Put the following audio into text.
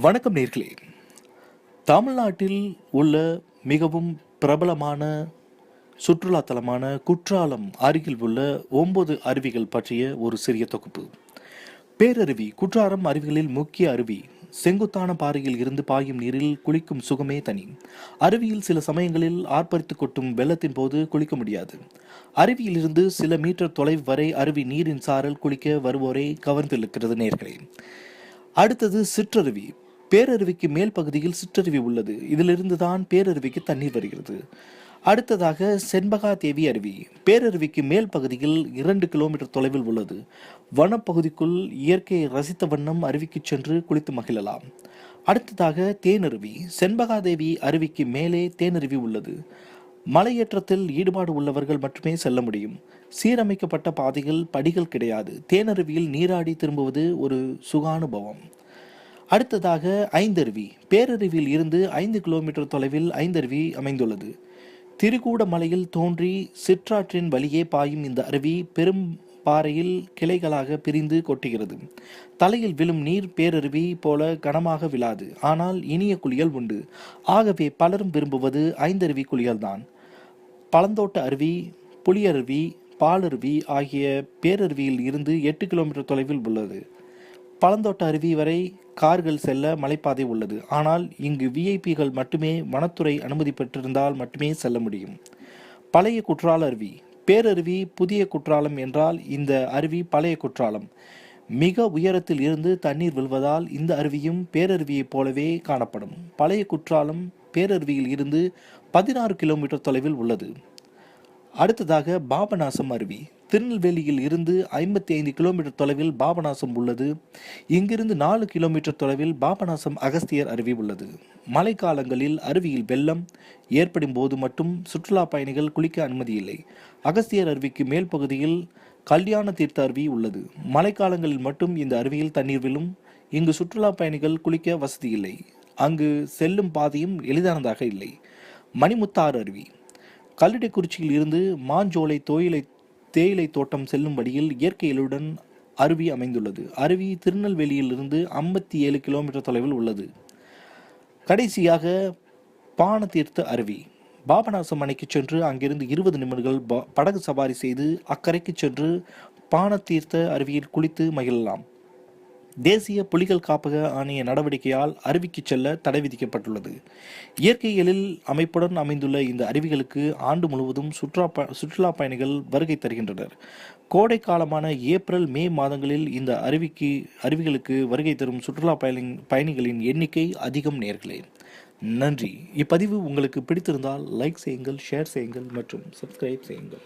வணக்கம் நேர்களே. தமிழ்நாட்டில் உள்ள மிகவும் பிரபலமான சுற்றுலாத்தலமான குற்றாலம் அருகில் உள்ள ஒன்பது அருவிகள் பற்றிய ஒரு சிறிய தொகுப்பு. பேரருவி குற்றாலம் அருவிகளில் முக்கிய அருவி. செங்குத்தான பாறையில் இருந்து பாயும் நீரில் குளிக்கும் சுகமே தனி. அருவியில் சில சமயங்களில் ஆர்ப்பரித்து கொட்டும் வெள்ளத்தின் போது குளிக்க முடியாது. அருவியிலிருந்து சில மீட்டர் தொலைவு வரை அருவி நீரின் சாரல் குளிக்க வருவோரை கவர்ந்திருக்கிறது நேர்களே. அடுத்தது சிற்றருவி. பேரருவிக்கு மேல் பகுதியில் சிற்றருவி உள்ளது. இதிலிருந்து தான் பேரருவிக்கு தண்ணீர் வருகிறது. அடுத்ததாக செண்பகா தேவி அருவி. பேரருவிக்கு மேல் பகுதியில் இரண்டு கிலோமீட்டர் தொலைவில் உள்ளது. வனப்பகுதிக்குள் இயற்கையை ரசித்த வண்ணம் அருவிக்கு சென்று குளித்து மகிழலாம். அடுத்ததாக தேனருவி. செண்பகாதேவி அருவிக்கு மேலே தேனருவி உள்ளது. மலையேற்றத்தில் ஈடுபாடு உள்ளவர்கள் மட்டுமே செல்ல முடியும். சீரமைக்கப்பட்ட பாதைகள் படிகள் கிடையாது. தேனருவியில் நீராடி திரும்புவது ஒரு சுகானுபவம். அடுத்ததாக ஐந்தருவி. பேரருவியில் இருந்து ஐந்து கிலோமீட்டர் தொலைவில் ஐந்தருவி அமைந்துள்ளது. திருக்கூட மலையில் தோன்றி சிற்றாற்றின் வழியே பாயும் இந்த அருவி பெரும் பாறையில் கிளைகளாக பிரிந்து கொட்டுகிறது. தலையில் விழும் நீர் பேரருவி போல கனமாக விழாது. ஆனால் இனிய குளியல் உண்டு. ஆகவே பலரும் விரும்புவது ஐந்தருவி குளியல்தான். பழந்தோட்ட அருவி புளியருவி பாலருவி ஆகிய பேரருவியில் இருந்து எட்டு கிலோமீட்டர் தொலைவில் உள்ளது. பழந்தோட்ட அருவி வரை கார்கள் செல்ல மலைப்பாதை உள்ளது. ஆனால் இங்கு விஐபிகள் மட்டுமே வனத்துறை அனுமதி பெற்றிருந்தால் மட்டுமே செல்ல முடியும். பழைய குற்றால அருவி. பேரருவி புதிய குற்றாலம் என்றால் இந்த அருவி பழைய குற்றாலம். மிக உயரத்தில் இருந்து தண்ணீர் விழுவதால் இந்த அருவியும் பேரருவியைப் போலவே காணப்படும். பழைய குற்றாலம் பேரருவியில் இருந்து பதினாறு கிலோமீட்டர் தொலைவில் உள்ளது. அடுத்ததாக பாபநாசம் அருவி. திருநெல்வேலியில் இருந்து ஐம்பத்தி ஐந்து கிலோமீட்டர் தொலைவில் பாபநாசம் உள்ளது. இங்கிருந்து நாலு கிலோமீட்டர் தொலைவில் பாபநாசம் அகஸ்தியர் அருவி உள்ளது. மழைக்காலங்களில் அருவியில் வெள்ளம் ஏற்படும் போது மட்டும் சுற்றுலா பயணிகள் குளிக்க அனுமதி இல்லை. அகஸ்தியர் அருவிக்கு மேல் பகுதியில் கல்யாண தீர்த்த அருவி உள்ளது. மழைக்காலங்களில் மட்டும் இந்த அருவியில் தண்ணீர் விழும். இங்கு சுற்றுலா பயணிகள் குளிக்க வசதி இல்லை. அங்கு செல்லும் பாதையும் எளிதானதாக இல்லை. மணிமுத்தாறு அருவி. கல்லிடைக்குறிச்சியில் இருந்து மாஞ்சோலை தோயிலை தேயிலை தோட்டம் செல்லும் வழியில் இயற்கையிலுடன் அருவி அமைந்துள்ளது. அருவி திருநெல்வேலியிலிருந்து ஐம்பத்தி ஏழு கிலோமீட்டர் தொலைவில் உள்ளது. கடைசியாக பானதீர்த்த அருவி. பாபநாசம் அணைக்கு சென்று அங்கிருந்து இருபது நிமிடங்கள் ப- படகு சவாரி செய்து அக்கரைக்கு சென்று பானதீர்த்த அருவியில் குளித்து மகிழலாம். தேசிய புலிகள் காப்பக ஆணைய நடவடிக்கையால் அருவிக்கு செல்ல தடை விதிக்கப்பட்டுள்ளது. இயற்கையியலில் அமைப்புடன் அமைந்துள்ள இந்த அருவிகளுக்கு ஆண்டு முழுவதும் சுற்றுலா சுற்றுலா பயணிகள் வருகை தருகின்றனர். கோடை காலமான ஏப்ரல் மே மாதங்களில் இந்த அருவிக்கு அருவிகளுக்கு வருகை தரும் சுற்றுலா பயணி பயணிகளின் எண்ணிக்கை அதிகம் நேர்களே. நன்றி. இப்பதிவு உங்களுக்கு பிடித்திருந்தால் லைக் செய்யுங்கள் ஷேர் செய்யுங்கள் மற்றும் சப்ஸ்கிரைப் செய்யுங்கள்.